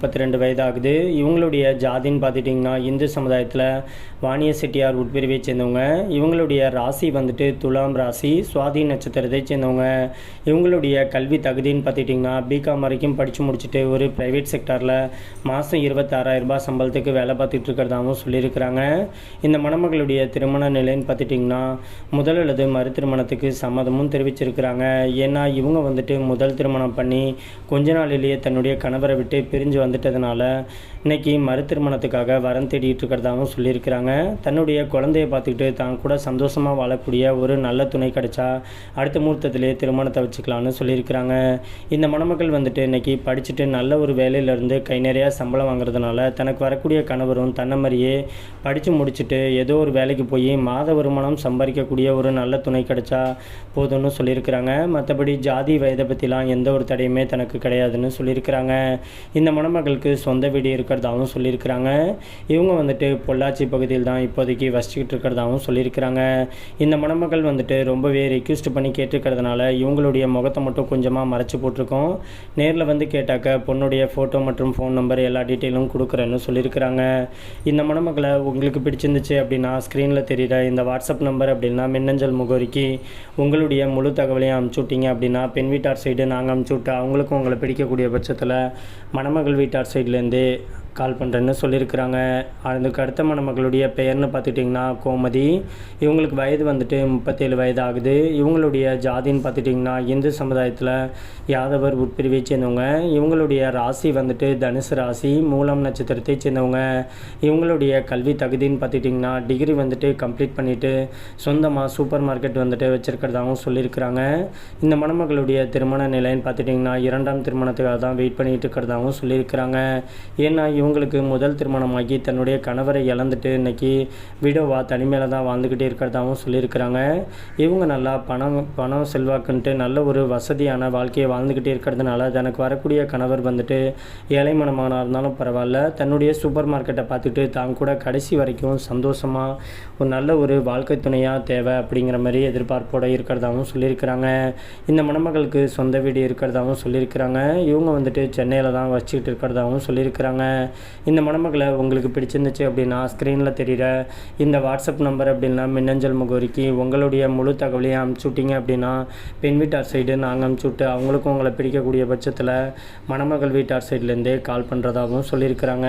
முப்பத்தி ரெண்டு வயதாகுது. இவங்களுடைய ஜாதின்னு பார்த்துட்டிங்கன்னா இந்து சமுதாயத்தில் வாணிய செட்டியார் உட்பிரிவை சேர்ந்தவங்க. இவங்களுடைய ராசி வந்துட்டு துலாம் ராசி சுவாதி நட்சத்திரத்தை சேர்ந்தவங்க. இவங்களுடைய கல்வி தகுதின்னு பார்த்துட்டிங்கன்னா பிகாம் வரைக்கும் படித்து முடிச்சுட்டு ஒரு ப்ரைவேட் செக்டாரில் மாதம் இருபத்தாறாயிரம் ரூபாய் சம்பளத்துக்கு வேலை பார்த்துட்டு இருக்கிறதாகவும் சொல்லியிருக்கிறாங்க. இந்த மணமகளுடைய திருமண நிலைன்னு பார்த்துட்டிங்கன்னா முதல் அல்லது மறு திருமணத்துக்கு சம்மதமும் தெரிவிச்சிருக்கிறாங்க. ஏன்னா இவங்க வந்துட்டு முதல் திருமணம் பண்ணி கொஞ்ச நாளிலேயே தன்னுடைய கணவரை விட்டு பிரிஞ்சு வந்து வந்துட்டதுனால இன்னைக்கு மறு திருமணத்துக்காக வரம் தேடிட்டு இருக்கிறதாகவும் சொல்லியிருக்கிறாங்க. தன்னுடைய குழந்தைய பார்த்துக்கிட்டு தான் கூட சந்தோஷமாக வாழக்கூடிய ஒரு நல்ல துணை கிடைச்சா அடுத்த முகூர்த்தத்திலே திருமணத்தை வச்சுக்கலாம்னு சொல்லியிருக்கிறாங்க. இந்த மணமக்கள் வந்துட்டு இன்னைக்கு படிச்சுட்டு நல்ல ஒரு வேலையிலேருந்து கை நிறையா சம்பளம் வாங்குறதுனால தனக்கு வரக்கூடிய கணவரும் தன்னை மாதிரியே படித்து முடிச்சுட்டு ஏதோ ஒரு வேலைக்கு போய் மாத வருமானம் சம்பாதிக்கக்கூடிய ஒரு நல்ல துணை கிடைச்சா போதும்னு சொல்லியிருக்கிறாங்க. மற்றபடி ஜாதி வயதை பற்றிலாம் எந்த ஒரு தடையுமே தனக்கு கிடையாதுன்னு சொல்லியிருக்கிறாங்க. இந்த மணமக்கள் மகளுக்கு சொந்த வீடு இருக்கிறதாகவும் சொல்லியிருக்கிறாங்க. இவங்க வந்துட்டு பொள்ளாச்சி பகுதியில் தான் இப்போதைக்கு வசிச்சுக்கிட்டு இருக்கிறதாகவும் சொல்லியிருக்கிறாங்க. இந்த மணமகள் வந்துட்டு ரொம்பவே ரெக்யூஸ்ட் பண்ணி கேட்டிருக்கிறதுனால இவங்களுடைய முகத்தை மட்டும் கொஞ்சமாக மறைச்சி போட்டிருக்கோம். நேரில் வந்து கேட்டாக்க பொண்ணுடைய ஃபோட்டோ மற்றும் ஃபோன் நம்பர் எல்லா டீட்டெயிலும் கொடுக்குறேன்னு சொல்லியிருக்கிறாங்க. இந்த மணமகளை உங்களுக்கு பிடிச்சிருந்துச்சு அப்படின்னா ஸ்க்ரீனில் தெரியுற இந்த வாட்ஸ்அப் நம்பர் அப்படின்னா மின்னஞ்சல் முகவரிக்கு உங்களுடைய முழு தகவலையும் அனுப்பிச்சு விட்டீங்க அப்படின்னா பெண் வீட்டார் சைடு நாங்கள் அனுப்பிச்சு விட்டு அவங்களுக்கும் உங்களை பிடிக்கக்கூடிய பட்சத்தில் மணமகள் வீட்டார் சைட்லேருந்து கால் பண்ணுறேன்னு சொல்லியிருக்கிறாங்க. அதுக்கு அடுத்த மணமகளுடைய பெயர்னு பார்த்துட்டிங்கன்னா கோமதி. இவங்களுக்கு வயது வந்துட்டு முப்பத்தேழு வயது ஆகுது இவங்களுடைய ஜாதின்னு பார்த்துட்டிங்கன்னா இந்து சமுதாயத்தில் யாதவர் உட்பிரிவை சேர்ந்தவங்க. இவங்களுடைய ராசி வந்துட்டு தனுசு ராசி மூலம் நட்சத்திரத்தை சேர்ந்தவங்க. இவங்களுடைய கல்வி தகுதின்னு பார்த்துட்டிங்கன்னா டிகிரி வந்துட்டு கம்ப்ளீட் பண்ணிவிட்டு சொந்தமாக சூப்பர் மார்க்கெட் வந்துட்டு வச்சுருக்கிறதாகவும் சொல்லியிருக்கிறாங்க. இந்த மணமகளுடைய திருமண நிலைன்னு பார்த்துட்டிங்கன்னா இரண்டாம் திருமணத்துக்காக தான் வெயிட் பண்ணிகிட்டு இருக்கிறதாகவும் சொல்லியிருக்கிறாங்க. ஏன்னா இவங்க இவங்களுக்கு முதல் திருமணமாகி தன்னுடைய கணவரை இழந்துட்டு இன்னைக்கு விடோவா தனிமையில் தான் வாழ்ந்துக்கிட்டே இருக்கிறதாகவும் சொல்லியிருக்கிறாங்க. இவங்க நல்லா பணம் பணம் செல்வாக்குன்ட்டு நல்ல ஒரு வசதியான வாழ்க்கையை வாழ்ந்துக்கிட்டே இருக்கிறதுனால தனக்கு வரக்கூடிய கணவர் வந்துட்டு ஏழை மனமானாக இருந்தாலும் பரவாயில்ல. தன்னுடைய சூப்பர் மார்க்கெட்டை பார்த்துட்டு தான் கூட கடைசி வரைக்கும் சந்தோஷமாக ஒரு நல்ல ஒரு வாழ்க்கை துணையாக தேவை அப்படிங்கிற மாதிரி எதிர்பார்ப்போடு இருக்கிறதாகவும் சொல்லியிருக்கிறாங்க. இந்த மணமகளுக்கு சொந்த வீடு இருக்கிறதாகவும் சொல்லியிருக்கிறாங்க. இவங்க வந்துட்டு சென்னையில் தான் வச்சுக்கிட்டு இருக்கிறதாகவும் சொல்லியிருக்கிறாங்க. இந்த மணமகளை உங்களுக்கு பிடிச்சிருந்துச்சு அப்படின்னா ஸ்க்ரீனில் தெரிகிற இந்த வாட்ஸ்அப் நம்பர் அப்படின்னா மின்னஞ்சல் முகவரிக்கு உங்களுடைய முழு தகவலையும் அமுச்சு விட்டீங்க அப்படின்னா பெண் வீட்டார் சைடு நாங்கள் அமுச்சு விட்டு அவங்களுக்கும் உங்களை பிடிக்கக்கூடிய பட்சத்தில் மணமகள் வீட்டார் சைட்லேருந்தே கால் பண்ணுறதாகவும் சொல்லியிருக்கிறாங்க.